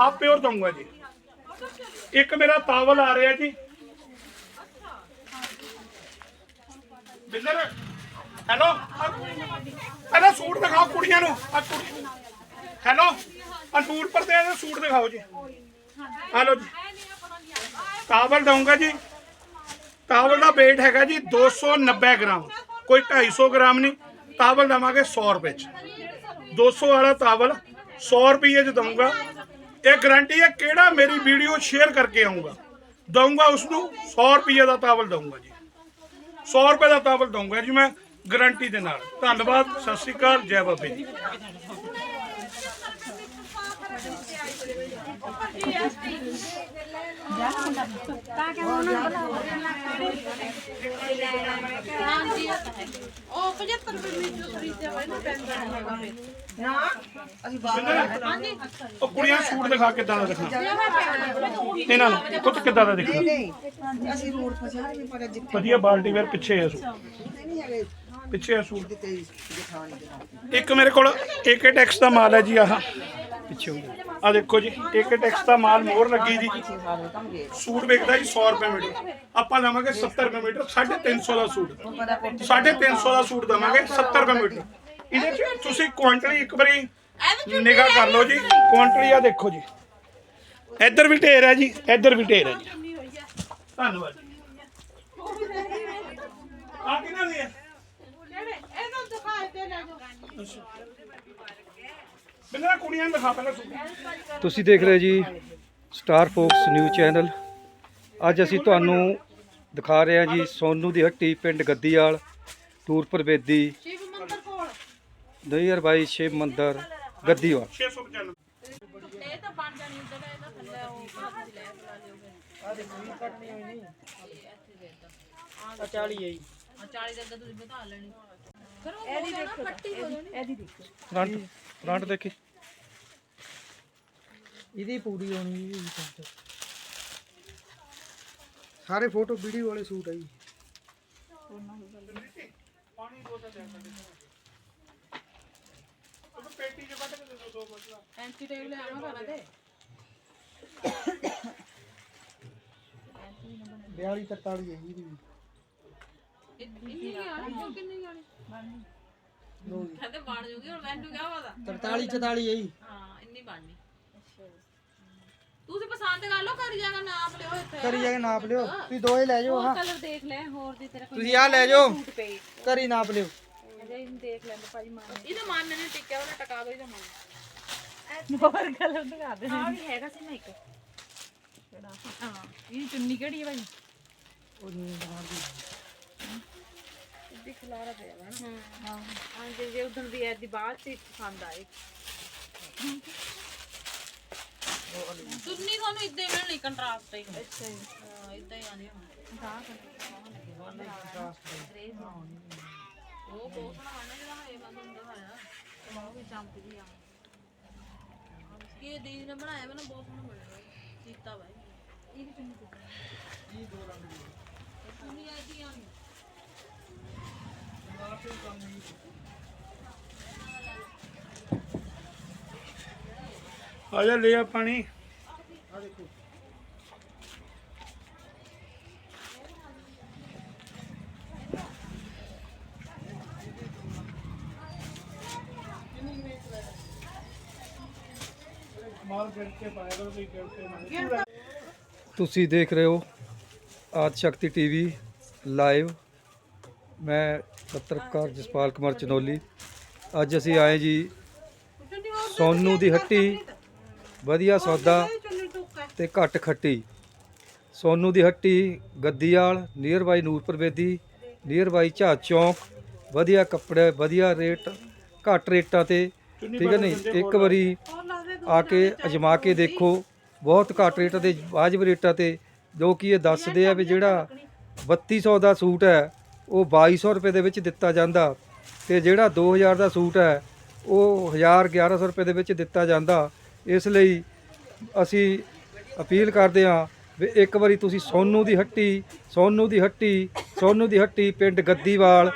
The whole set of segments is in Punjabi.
ਹਾਫ ਪਿਓਰ ਦਊਂਗਾ ਜੀ। ਇੱਕ ਮੇਰਾ ਤਾਵਲ ਆ ਰਿਹਾ ਜੀ। ਬਿੰਦਰ, ਹੈਲੋ? ਇਹਦਾ ਸੂਟ ਦਿਖਾਓ ਕੁੜੀਆਂ ਨੂੰ। ਆ ਕੁੜੀ ਹੈਲੋ? ਆ ਨੂਰ ਪਰਦੇ ਦਾ ਸੂਟ ਦਿਖਾਓ ਜੀ। ਹਲੋ ਜੀ। ਤਾਵਲ ਦਊਂਗਾ ਜੀ। ਟਾਵਲ ਦਾ weight ਹੈਗਾ ਜੀ 290 ਗ੍ਰਾਮ। ਕੋਈ 250 ਗ੍ਰਾਮ ਨਹੀਂ। ਤਾਵਲ ਦਵਾਂਗੇ 100 ਰੁਪਏ ਚ। 200 ਵਾਲਾ ਤਾਵਲ 100 ਰੁਪਏ ਚ ਦਊਂਗਾ। ਇਹ ਗਾਰੰਟੀ ਹੈ ਕਿਹੜਾ ਮੇਰੀ ਵੀਡੀਓ ਸ਼ੇਅਰ ਕਰਕੇ ਆਊਗਾ? ਦਊਂਗਾ ਉਸ ਨੂੰ 100 ਰੁਪਏ ਦਾ ਤਾਵਲ ਦਊਂਗਾ ਜੀ। 100 ਰੁਪਏ ਦਾ ਤਾਵਲ ਦਊਂਗਾ ਜੀ ਮੈਂ ਗਾਰੰਟੀ ਦੇ ਨਾਲ। ਧੰਨਵਾਦ, ਸਤਿ ਸ਼੍ਰੀ ਅਕਾਲ, ਜੈ ਬਾਬੇ ਜੀ। ਉਹ 75 ਰੁਪਏ ਮੀਟਰ ਖਰੀਦਿਆ ਹੋਇਆ ਨਾ ਪੈਂਦਾ ਹੈਗਾ ਫਿਰ ਉਹ ਕੁੜੀਆਂ ਸੂਟ ਦਿਖਾ ਕਿੱਦਾਂ ਦਾ ਦਿਖਾ ਇਹਨਾਂ ਨੂੰ। ਪੁੱਤ ਕਿੱਦਾਂ ਦਾ ਦਿਖਣਾ? ਨਹੀਂ ਅਸੀਂ ਰੋਡ ਫਸਿਆ ਵੀ ਪਰ ਜਿੱਥੇ ਵਧੀਆ ਬਾਲਟੀ ਵੇਰ ਪਿੱਛੇ ਹੈ ਸੂਟ। ਪਿੱਛੇ ਹੈ ਸੂਟ। ਇੱਕ ਮੇਰੇ ਕੋਲ ਏਕੇ ਟੈਕਸ ਦਾ ਮਾਲ ਹੈ ਜੀ ਆਹ। ਪਿੱਛੇ ਆ ਦੇਖੋ ਜੀ ਏਕੇ ਟੈਕਸ ਦਾ ਮਾਲ ਮੋਹਰ ਲੱਗੀ ਜੀ। ਸੂਟ ਵਿਕਦਾ ਜੀ 100 ਰੁਪਏ ਮੀਟਰ। ਆਪਾਂ ਲਵਾਂਗੇ 70 ਰੁਪਏ ਮੀਟਰ 350 ਦਾ ਸੂਟ। 350 ਦਾ ਸੂਟ ਦਵਾਂਗੇ 70 ਰੁਪਏ ਮੀਟਰ। ਇਹਦੇ ਚ ਤੁਸੀਂ ਕੁਆਂਟਲੀ ਇੱਕ ਵਾਰੀ ਨਿਗਾਹ ਕਰ ਲਓ ਜੀ ਕੁਆਂਟਲੀ ਆ ਦੇਖੋ ਜੀ। ਇੱਧਰ ਵੀ ਢੇਰ ਹੈ ਜੀ ਇੱਧਰ ਵੀ ਢੇਰ ਹੈ ਜੀ। ਧੰਨਵਾਦ ਆ ਕਿਹਨਾਂ ਦੀ ਹੈ? ਇਹਨੂੰ ਦਿਖਾਏ ਤੇ ਲੈ ਜਾਓ। ਬਿਨਾਂ ਕੁੜੀਆਂ ਨੂੰ ਦਿਖਾ ਪਹਿਲਾਂ ਸੂਟ। ਤੁਸੀਂ ਦੇਖ ਰਹੇ ਜੀ ਸਟਾਰ ਫੋਕਸ ਨਿਊਜ਼ ਚੈਨਲ ਅੱਜ ਅਸੀਂ ਤੁਹਾਨੂੰ ਦਿਖਾ ਰਹੇ ਹਾਂ ਜੀ ਸੋਨੂ ਦੀ ਹੱਟੀ ਪਿੰਡ ਗੱਦੀਵਾਲ ਟੂਰ ਪ੍ਰਵੇਦੀ ਸ਼ਿਵ ਮੰਦਰ ਕੋਲ 2022 ਸ਼ਿਵ ਮੰਦਰ ਗੱਦੀਵਾਲ 695 ਇਹ ਤਾਂ ਬਣ ਜਾਣੀ ਉਧਰ ਇਹਦਾ ਥੱਲੇ ਉਹ ਪਲਾਸਟਿਕ ਲੈ ਲਾ ਲਿਓ ਆ 40 ਹੈ 40 ਦੇ ਅੱਗੇ ਤੁਸੀਂ ਵਧਾ ਲੈਣੀ ਫਿਰ ਉਹ ਇਹਦੀ ਦੇਖੋ। ਪੱਟੀ ਹੋ ਜਾਣੀ ਫਰੰਟ ਫਰੰਟ ਦੇਖੀ। ਇਹਦੀ ਪੂਰੀ ਹੋਣੀ ਜੀ ਸਾਰੇ ਫੋਟੋ ਵੀਡੀਓ ਵਾਲੇ ਸੂਟ ਆ ਜੀ। ਪੇਟੀ ਚ ਕੱਢ ਕੇ ਦੇ ਦੋ ਬੋਤਲਾਂ ਫੈਂਸੀ ਟੇਬਲ ਆਵਾਂ ਘਰਾਂ ਤੇ। 42 43 ਹੈ ਜੀ ਇਹਦੀ। ਇੰਨੀ ਗਾਣੀ ਕਿਉਂ ਕਿੰਨੀ ਗਾਣੀ ਕਹਿੰਦੇ ਬਣ ਜੂਗੀ ਹੁਣ ਮੈਨੂੰ ਕਿਹਾ ਪਤਾ? 43 44 ਹੈ ਜੀ ਹਾਂ ਇੰਨੀ ਬਣਨੀ ਤੁਸੀਂ ਪਸੰਦ ਕਰ ਲਓ ਕਰ ਜਾਗਾ ਨਾਪ ਲਿਓ ਇੱਥੇ। ਕਰੀ ਜਾ ਕੇ ਨਾਪ ਲਿਓ। ਤੁਸੀਂ ਦੋਏ ਲੈ ਜਾਓ ਹਾਂ। ਕਲਰ ਦੇਖ ਲੈ ਹੋਰ ਦੀ ਤੇਰਾ ਤੁਸੀਂ ਆ ਲੈ ਜਾਓ। ਕਰੀ ਨਾਪ ਲਿਓ। ਇਹਦਾ ਮਨ ਨਹੀਂ ਟਿਕਿਆ ਉਹਨੇ ਟਕਾ ਦੋ ਇਹਦਾ ਮਨ। ਆ ਵੀ ਹੈਗਾ ਸੀ ਨਾ ਇੱਕ। ਹਾਂ। ਇਹ ਚੁੰਨੀ ਕਿਹੜੀ ਹੈ ਭਾਈ ਹਾਂ। ਜੇ ਜੇ ਉਦੋਂ ਵੀ ਐਦੀ ਬਾਅਦ ਚ ਹੀ ਪਸੰਦ ਆਏ। ਚੁੰਨੀ ਤੁਹਾਨੂੰ ਇਦਾਂ ਹੀ ਮਿਲਣੀ ਕੰਟਰਾਸਟ ਹੀ। ਅੱਛਾ ਹਾਂ ਇਦਾਂ ਹੀ ਆਣੀ ਹੁਣ। ਉਹ ਬਹੁਤ ਬਣਨਾ ਜਿਹੜਾ ਹੈ ਮੈਂ ਤੁਹਾਨੂੰ ਦਿਖਾਇਆ ਉਹ ਵੀ ਚਮਕਦੀ ਆ। ਇਹ ਦੀਦੀ ਨੇ ਬਣਾਇਆ ਮੈਨੂੰ ਬਹੁਤ ਸੋਹਣਾ ਬਣਿਆ ਕੀਤਾ ਬਾਈ ਇਹ। ਵੀ ਚੁੰਨੀ ਇਹ ਦੋ ਰੰਗ ਦੀ ਚੁੰਨੀ ਆਈ ਆ। ਆ ਜਾ ਲੈ ਪਾਣੀ। ਮਾਲ ਫਿਰ ਤੁਸੀਂ ਤੁਸੀਂ ਦੇਖ ਰਹੇ ਹੋ ਆਦ ਸ਼ਕਤੀ ਟੀਵੀ ਲਾਈਵ। ਮੈਂ ਪੱਤਰਕਾਰ ਜਸਪਾਲ ਕੁਮਾਰ ਚਨੋਲੀ। ਅੱਜ ਅਸੀਂ ਆਏ ਜੀ ਸੋਨੂ ਦੀ ਹੱਟੀ। ਵਧੀਆ ਸੌਦਾ ਤੇ ਘੱਟ ਖੱਟੀ। ਸੋਨੂ ਦੀ ਹੱਟੀ Gaddiwal near by Nurpur Bedi near by Jhaj Chowk ਵਧੀਆ ਕੱਪੜੇ ਵਧੀਆ ਰੇਟ ਘੱਟ ਰੇਟਾਂ ਤੇ ਠੀਕ ਹੈ ਨਹੀਂ? ਇੱਕ ਵਾਰੀ ਆ ਕੇ ਅਜਮਾ ਕੇ ਦੇਖੋ। ਬਹੁਤ ਘੱਟ ਰੇਟ ਤੇ ਵਾਜਬ ਰੇਟਾਂ ਤੇ ਜੋ ਕਿ ਇਹ ਦੱਸਦੇ ਆ ਵੀ ਜਿਹੜਾ 3200 ਦਾ ਸੂਟ ਹੈ ਉਹ 2200 ਰੁਪਏ ਦੇ ਵਿੱਚ ਦਿੱਤਾ ਜਾਂਦਾ ਤੇ ਜਿਹੜਾ 2000 ਦਾ ਸੂਟ ਹੈ, ਉਹ 1000 1100 ਰੁਪਏ ਦੇ ਵਿੱਚ ਦਿੱਤਾ ਜਾਂਦਾ। ਇਸ ਲਈ ਅਸੀਂ ਅਪੀਲ ਕਰਦੇ ਹਾਂ ਵੀ ਇੱਕ ਵਾਰੀ ਤੁਸੀਂ ਸੋਨੂ ਦੀ ਹੱਟੀ, ਸੋਨੂ ਦੀ ਹੱਟੀ, ਸੋਨੂ ਦੀ ਹੱਟੀ ਪਿੰਡ ਗੱਦੀਵਾਲ,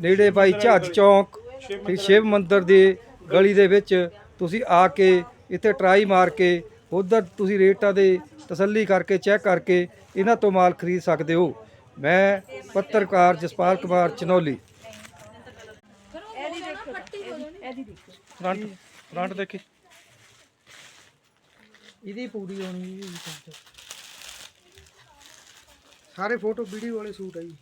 ਨੇੜੇ ਬਾਈ ਝੱਜ ਚੌਂਕ ਤੇ ਸ਼ਿਵ ਮੰਦਿਰ ਦੇ ਗਲੀ ਦੇ ਵਿੱਚ ਤੁਸੀਂ ਆ ਕੇ ਇੱਥੇ ਟਰਾਈ ਮਾਰ ਕੇ ਉਧਰ ਤੁਸੀਂ ਰੇਟਾਂ ਦੇ ਤਸੱਲੀ ਕਰਕੇ ਚੈੱਕ ਕਰਕੇ ਇਹਨਾਂ ਤੋਂ ਮਾਲ ਖਰੀਦ ਸਕਦੇ ਹੋ। ਮੈਂ ਪੱਤਰਕਾਰ ਜਸਪਾਲ ਕੁਮਾਰ ਚਨੌਲੀ। ਇਹਦੀ ਦੇਖੋ ਇਹਦੀ ਦੇਖੋ ਫਰੰਟ ਫਰੰਟ ਦੇਖੀ। ਇਹਦੀ ਪੂਰੀ ਹੋਣੀ ਜੀ। ਸਾਰੇ ਫੋਟੋ ਵੀਡੀਓ ਵਾਲੇ ਸੂਟ ਆ ਜੀ।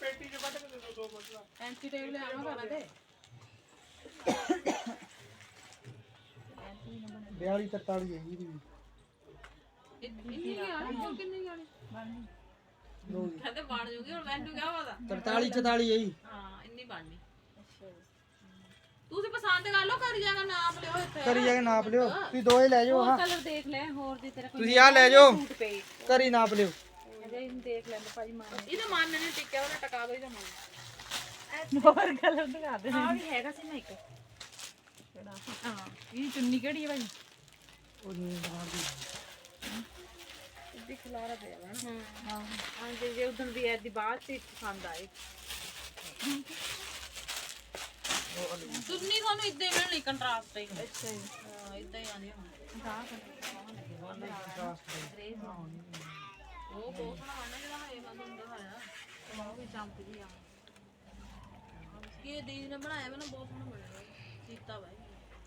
ਪੇਟੀ ਚ ਵੱਢ ਕੇ ਦੇ ਦੋ ਦੋ ਬੋਤਲਾਂ। ਐਂਟੀ ਟੇਬਲ ਆਵਾਂ ਘਰਾਂ ਤੇ। 42 43 ਹੈ ਜੀ ਇੰਨੀ ਕਿੰਨੀ ਕਹਿੰਦੇ ਬਣ ਜੂਗੀ ਹੁਣ ਮੈਨੂੰ ਕਿਹਾ ਪਤਾ? 43 44 ਹੈ ਜੀ। ਹਾਂ ਇੰਨੀ ਬਣਨੀ ਤੁਸੀਂ ਪਸੰਦ ਕਰ ਲਓ ਕਰੀ ਜਾਗਾ ਨਾਪ ਲਿਓ ਇੱਥੇ। ਕਰੀ ਜਾ ਕੇ ਨਾਪ ਲਿਓ। ਤੁਸੀਂ ਦੋਏ ਲੈ ਜਾਓ ਹਾਂ। ਕਲਰ ਦੇਖ ਲੈ ਹੋਰ ਦੀ ਤੇਰਾ ਤੁਸੀਂ ਆ ਲੈ ਜਾਓ। ਸੂਟ ਪਏ। ਕਰੀ ਨਾਪ ਲਿਓ। ਅਜੇ ਇਹਨੂੰ ਦੇਖ ਲੈਂਦੇ ਭਾਜੀ ਮਾਨ ਇਹਦਾ ਮਨ ਨਹੀਂ ਟਿਕਿਆ ਉਹਨੇ ਟਕਾ ਦੋ ਇਹਦਾ ਮਨ। ਹੋਰ ਕਲਰ ਦਿਖਾ ਦੇ। ਆ ਵੀ ਹੈਗਾ ਸੀ ਨਾ ਇੱਕ। ਕਿਹੜਾ? ਹਾਂ ਇਹ ਚੁੰਨੀ ਕਿਹੜੀ ਹੈ ਭਾਈ? ਉਹ ਨਹੀਂ ਬਾਹਰ ਦੀ। ਇੱਦੀ ਖਲਾਰਾ ਪਿਆ ਵਾ ਨਾ। ਹਾਂ। ਹਾਂ ਜੇ ਜੇ ਉਦੋਂ ਦੀ ਐਦੀ ਬਾਅਦ ਚ ਪਸੰਦ ਆਏ। ਚੁੰਨੀ ਤੁਹਾਨੂੰ ਇਦਾਂ ਹੀ ਮਿਲਣੀ ਕੰਟਰਾਸਟ ਹੀ। ਅੱਛਾ ਜੀ। ਹਾਂ ਇਦਾਂ ਹੀ ਆਉਂਦੀ ਹੁਣ। ਉਹ ਬਹੁਤ ਸੋਹਣਾ ਬਣਨਾ ਜਿਹੜਾ ਹੈ ਮੈਂ ਤੁਹਾਨੂੰ ਦਿਖਾਇਆ ਉਹ ਵੀ ਚਮਕਦੀ ਆ। ਕੀ ਇਹ ਦੀਦੀ ਨੇ ਬਣਾਇਆ? ਮੈਨੂੰ ਬਹੁਤ ਸੋਹਣਾ ਬਣਿਆ ਕੀਤਾ ਵਾ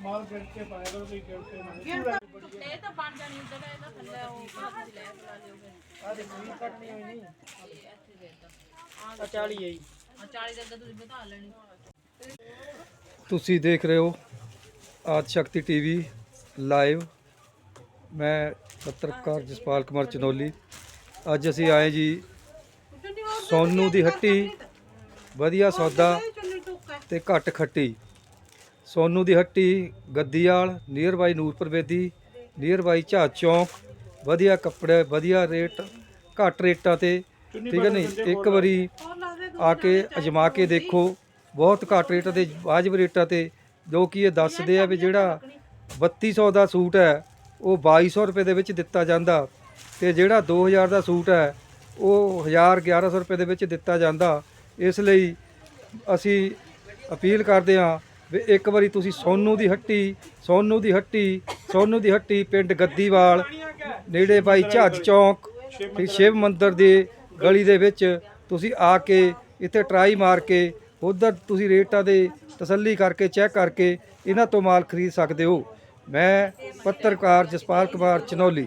ਮਾਲ ਗਿਰ ਕੇ ਪਾਇਆ ਲੋ ਤੁਸੀਂ ਗਿਰ ਕੇ ਨਾ ਇਹ ਤਾਂ ਬਣ ਜਾਣੀ ਉਧਰ ਇਹਦਾ ਥੱਲੇ ਉਹ ਤੁਸੀਂ ਲੈ ਲਾ ਲਿਓ ਫਿਰ ਆ ਦੇਖੋ ਇਹ ਕੱਟਣੀ ਹੋਈ ਨਹੀਂ। ਇਹ ਇੱਥੇ ਦੇ ਦਿੱਤਾ ਆ 40 ਹੈ ਜੀ। ਆ 40 ਦੇ ਤੁਸੀਂ ਵਧਾ ਲੈਣੀ। ਤੁਸੀਂ ਦੇਖ ਰਹੇ ਹੋ ਆਦ ਸ਼ਕਤੀ ਟੀਵੀ ਲਾਈਵ। ਮੈਂ ਪੱਤਰਕਾਰ ਜਸਪਾਲ ਕੁਮਾਰ ਚਨੌਲੀ। ਅੱਜ ਅਸੀਂ ਆਏ ਜੀ ਸੋਨੂ ਦੀ ਹੱਟੀ। ਵਧੀਆ ਸੌਦਾ ਤੇ ਘੱਟ ਖੱਟੀ। ਸੋਨੂ ਦੀ ਹੱਟੀ Gaddiwal near by Nurpur Bedi near by Jhaj Chowk ਵਧੀਆ ਕੱਪੜੇ ਵਧੀਆ ਰੇਟ ਘੱਟ ਰੇਟਾਂ ਤੇ ਠੀਕ ਹੈ ਨਹੀਂ? ਇੱਕ ਵਾਰੀ ਆ ਕੇ ਅਜਮਾ ਕੇ ਦੇਖੋ। ਬਹੁਤ ਘੱਟ ਰੇਟਾਂ ਤੇ ਵਾਜਬ ਰੇਟਾਂ ਤੇ ਜੋ ਕਿ ਇਹ ਦੱਸਦੇ ਆ ਵੀ ਜਿਹੜਾ 3200 ਦਾ ਸੂਟ ਹੈ ਉਹ 2200 ਰੁਪਏ ਦੇ ਵਿੱਚ ਦਿੱਤਾ ਜਾਂਦਾ ਤੇ ਜਿਹੜਾ 2000 ਦਾ ਸੂਟ ਹੈ ਉਹ 1000 1100 ਰੁਪਏ ਦੇ ਵਿੱਚ ਦਿੱਤਾ ਜਾਂਦਾ। ਇਸ ਲਈ ਅਸੀਂ ਅਪੀਲ ਕਰਦੇ ਹਾਂ ਵੀ ਇੱਕ ਵਾਰੀ ਤੁਸੀਂ ਸੋਨੂ ਦੀ ਹੱਟੀ, ਸੋਨੂ ਦੀ ਹੱਟੀ, ਸੋਨੂ ਦੀ ਹੱਟੀ ਪਿੰਡ ਗੱਦੀਵਾਲ, ਨੇੜੇ ਬਾਈ ਝੱਜ ਚੌਂਕ ਤੇ ਸ਼ਿਵ ਮੰਦਿਰ ਦੇ ਗਲੀ ਦੇ ਵਿੱਚ ਤੁਸੀਂ ਆ ਕੇ ਇੱਥੇ ਟਰਾਈ ਮਾਰ ਕੇ ਉਧਰ ਤੁਸੀਂ ਰੇਟਾਂ ਦੇ ਤਸੱਲੀ ਕਰਕੇ ਚੈੱਕ ਕਰਕੇ ਇਹਨਾਂ ਤੋਂ ਮਾਲ ਖਰੀਦ ਸਕਦੇ ਹੋ। ਮੈਂ ਪੱਤਰਕਾਰ ਜਸਪਾਲ ਕੁਮਾਰ ਚਨੌਲੀ।